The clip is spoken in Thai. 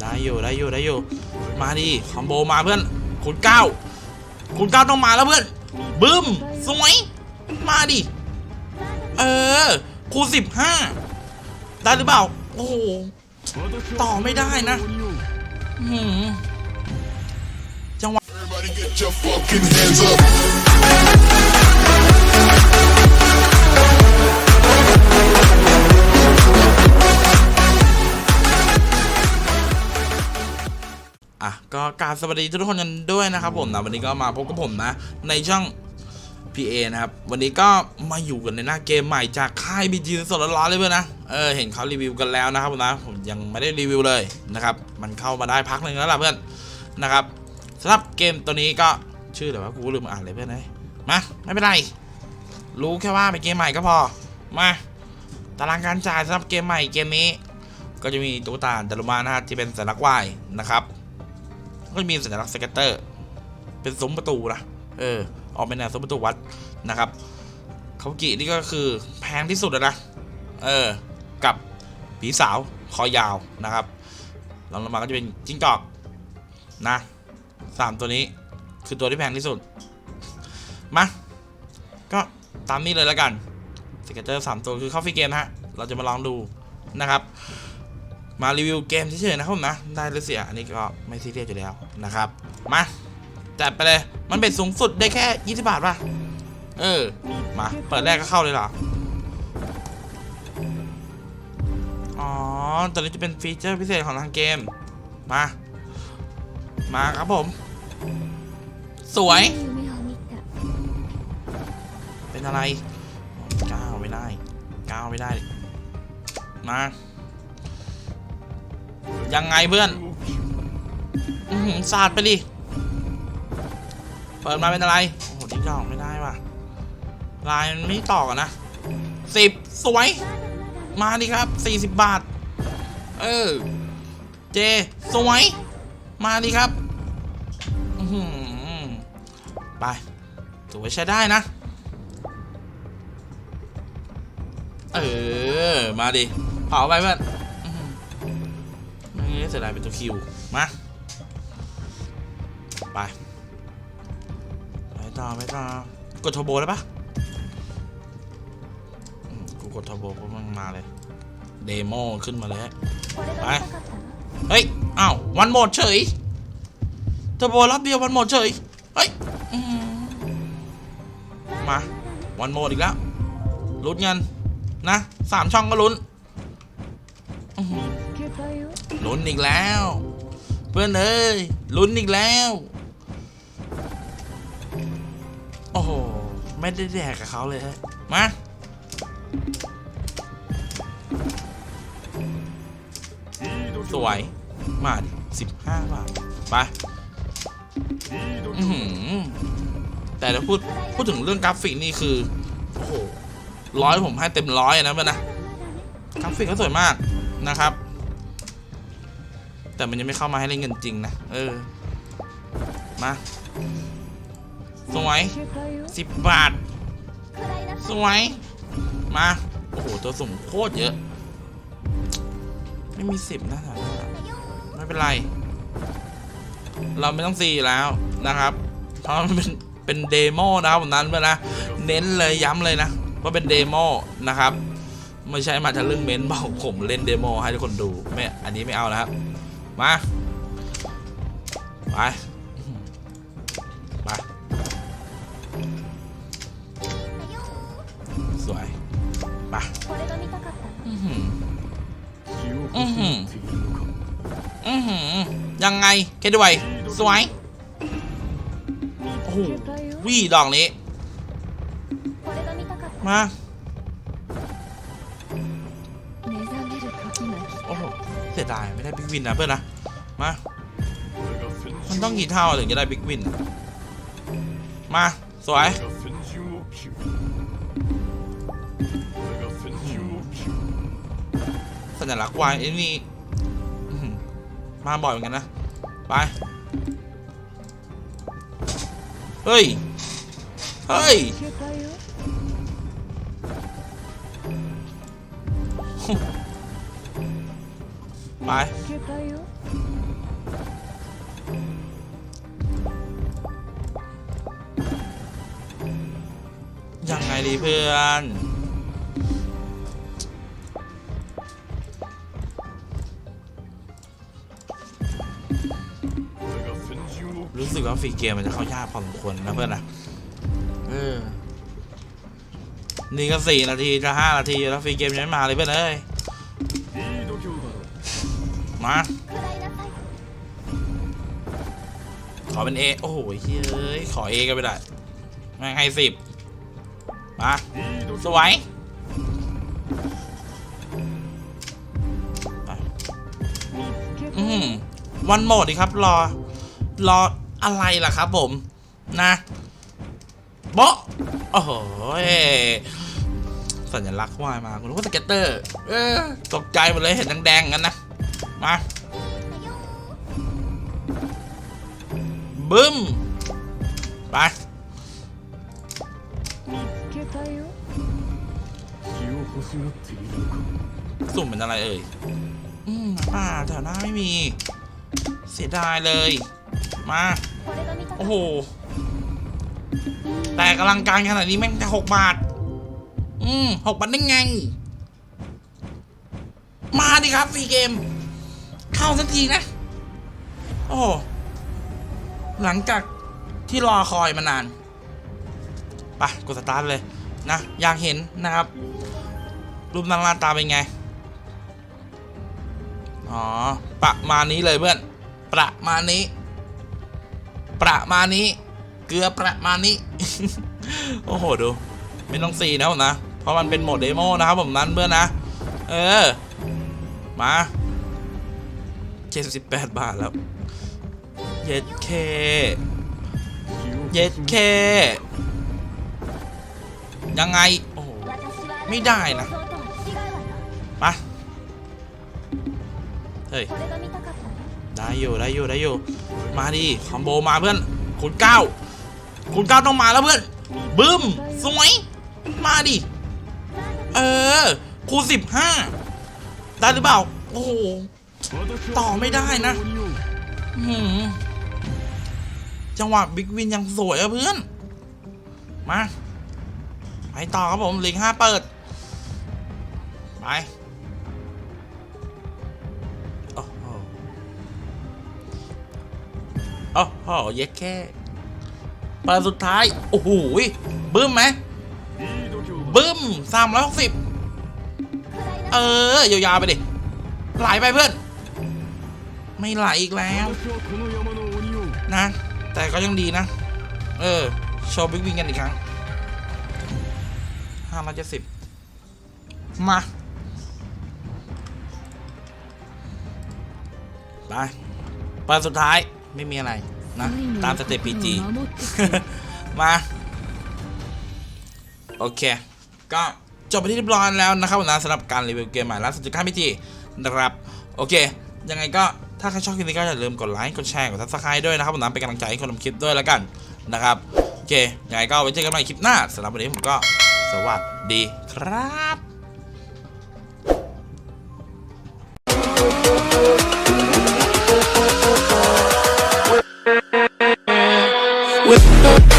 ได้อยู่ได้อยู่ได้อยู่ มาดิคอมโบมาเพื่อนคุณเก้าคุณเก้าต้องมาแล้วเพื่อนบึ้มสวยมาดิเออคูสิบห้าได้หรือเปล่า โอ้โหต่อไม่ได้นะจังหวะ ก็กราบสวัสดีทุกคนกันด้วยนะครับผมนะวันนี้ก็มาพบกับผมนะ ในช่อง PA นะครับ วันนี้ก็มาอยู่กันในหน้าเกมใหม่จากค่าย BG สดร้อนเลยเพื่อนนะ เออเห็นเขารีวิวกันแล้วนะครับผมนะ ผมยังไม่ได้รีวิวเลยนะครับ มันเข้ามาได้พักหนึ่งแล้วล่ะเพื่อนนะครับสำหรับเกมตัวนี้ก็ชื่ออะไรวะกูลืมอ่านเลยเพื่อนนะมาไม่เป็นไร รู้แค่ว่าเป็นเกมใหม่ก็พอมาตารางการจ่ายสำหรับเกมใหม่เกมนี้ ก็จะมีตุ๊กตาดารุมานะฮะที่เป็นสัญลักษณ์วายนะครับ ก็จะมีสัญลักษณ์สเก็ตเตอร์ เป็นซุ้มประตูนะเออ ออกเป็นแนวซุ้มประตูวัดนะครับเขากินี่ก็คือแพงที่สุดแล้วนะเออ กับผีสาวคอยาวนะครับลองลงมาก็จะเป็นจิ้งจอกนะสามตัวนี้คือตัวที่แพงที่สุด มา ก็ตามนี้เลยแล้วกันสเก็ตเตอร์สามตัวคือเข้าฟรีเกมนะฮะ เราจะมาลองดูนะครับ มารีวิวเกมเฉยๆนะครับผมนะ ได้หรือเสียอันนี้ก็ไม่ซีเรียสอยู่แล้วนะครับ มาจัดไปเลย มันเป็นสูงสุดได้แค่ 20 บาทป่ะ เออ มา เปิดแรกก็เข้าเลยเหรอ อ๋อ ตอนนี้จะเป็นฟีเจอร์พิเศษของทางเกม มา มาครับผม สวย เป็นอะไร ก้าวไม่ได้ ก้าวไม่ได้ มา ยังไงเพื่อนอือหือสาดไปดิ เปิดมาเป็นอะไร โอ้โหทิ้งจอกไม่ได้ว่ะ ลายมันไม่ต่อกันนะสิบสวย มาดิครับสี่สิบบาท เออ เจ สวย มาดิครับอือหือไปสวยใช้ได้นะ เออ มาดิเผาไปเพื่อน เสียดายเป็นตัวคิว มา ไป ไปต่อไปต่อกดทอโบได้ปะกูกดทอโบก็มันมาเลย เดโมขึ้นมาแล้ว ไป เฮ้ย อ้าว วันหมดเฉยทอโบรับเดียววันหมดเฉย เฮ้ย มา วันหมดอีกแล้วลุ้นเงินนะสามช่องก็ลุ้น ลุ้นอีกแล้ว เพื่อนเอ้ยลุ้นอีกแล้ว โอ้โห ไม่ได้แดกกับเขาเลยฮะ มาสวย มาดิสิบห้าบาท ไปแต่ถ้าพูด พูดถึงเรื่องกราฟิกนี่คือ โอ้โหร้อยผมให้เต็มร้อยนะเพื่อนนะ กราฟิกก็สวยมากนะครับ แต่มันยังไม่เข้ามาให้เล่นกันจริงนะ เออ มา สวยสิบบาท สวย มา โอ้โห ตัวสุ่มโคตรเยอะ ไม่มีสิบนะไม่เป็นไร เราไม่ต้องสี่แล้วนะครับ เพราะมันเป็นเป็นเดโมนะครับนั้นเลยนะ เน้นเลยย้ำเลยนะ ว่าเป็นเดโมนะครับไม่ใช่มาทะลึ่งเม้นบอกผมเล่นเดโมให้ทุกคนดูไม่อันนี้ไม่เอานะครับ มาไปมาสวยมาอือหือือหือือหืยังไงแค่ด้วยสวยโอ้โหวี่ดอกนี้มา เสียดายไม่ได้บิ๊กวินนะเพื่อนนะ มา มันต้องกี่เท่าถึงจะได้บิ๊กวิน มา สวยสัญลักษณ์วายไอ้นี่มาบ่อยเหมือนกันนะ ไป เฮ้ย เฮ้ย ไป ยังไงดีเพื่อน รู้สึกว่าฟรีเกมมันจะเข้ายากพอสมควรนะเพื่อนนะเออนี่ก็สี่นาทีจะห้านาทีแล้วฟรีเกมยังไม่มาเลยเพื่อนเอ้ มา ขอเป็นเอโอ้โหเฮ้ย ขอเอกันไปได้แม่งให้สิบมาสวยอืมวันหมดดิครับ รอ รออะไรล่ะครับผม นะโบโอ้โหสัญลักษณ์วายมาคุณรู้ว่าสเก็ตเตอร์ตกใจหมดเลยเห็นแดงๆกันนะ มาบึ้ม ไปสุ่มเป็นอะไรเอ่ย อืมป่าแถวหน้าไม่มี เสียดายเลย มา โอ้โห แต่กำลังการขนาดนี้แม่งแค่หกบาท อืมหกบาทได้ไง มาดิครับฟรีเกม เข้าสักทีนะ โอ้หลังจากที่รอคอยมานานไปกดสตาร์ทเลยนะ อยากเห็นนะครับ รูปร่างหน้าตาเป็นไง อ๋อ ประมาณนี้เลยเพื่อน ประมาณนี้ ประมาณนี้ เกลือประมาณนี้ โอ้โห ดู ไม่ต้องซีนะผมนะ เพราะมันเป็นโหมดเดโมนะครับผมนั้นเพื่อนนะ เออ มา จ็ดสิบแปดบาทแล้ว เย็ดเค เย็ดเค ยังไง โอ้ไม่ได้นะมาเฮ้ย ได้อยู่ ได้อยู่ ได้อยู่ มาดิ คอมโบมาเพื่อนคุณเก้าคุณเก้าต้องมาแล้วเพื่อน บึ้ม สวย มาดิ เออคูสิบห้าได้หรือเปล่า โอ้ ต่อไม่ได้นะหือจังหวะบิ๊กวินยังสวยอะเพื่อน มา ไปต่อครับผมลิงห้าเปิด ไปโอ้โหโอ้โหเย็ดแค่เปิดสุดท้าย โอ้โหบึ้มไหมบึ้มสามร้อยหกสิบเออ ยาวๆไปดิ ไหลไปเพื่อน ไม่ไหลอีกแล้วนะ แต่ก็ยังดีนะ เออ โชว์บิ๊กวิงกันอีกครั้งห้าร้อยเจ็ดสิบมาไปปสุดท้ายไม่มีอะไรนะ ตามสเตปพีจีมา โอเค ก็จบไปที่เรียบร้อยแล้วนะครับนะสำหรับการรีวิวเกมใหม่ล่าสุดจากค่ายพีจีนะครับ โอเค ยังไงก็ ถ้าใครชอบคลิปนี้ก็อย่าลืมกดไลค์กดแชร์กดซับสไครต์ด้วยนะครับผมนะเป็นกำลังใจให้คนทำคลิปด้วยแล้วกันนะครับโอเคยังไงก็ไว้เจอกันใหม่คลิปหน้าสำหรับวันนี้ผมก็สวัสดีครับ With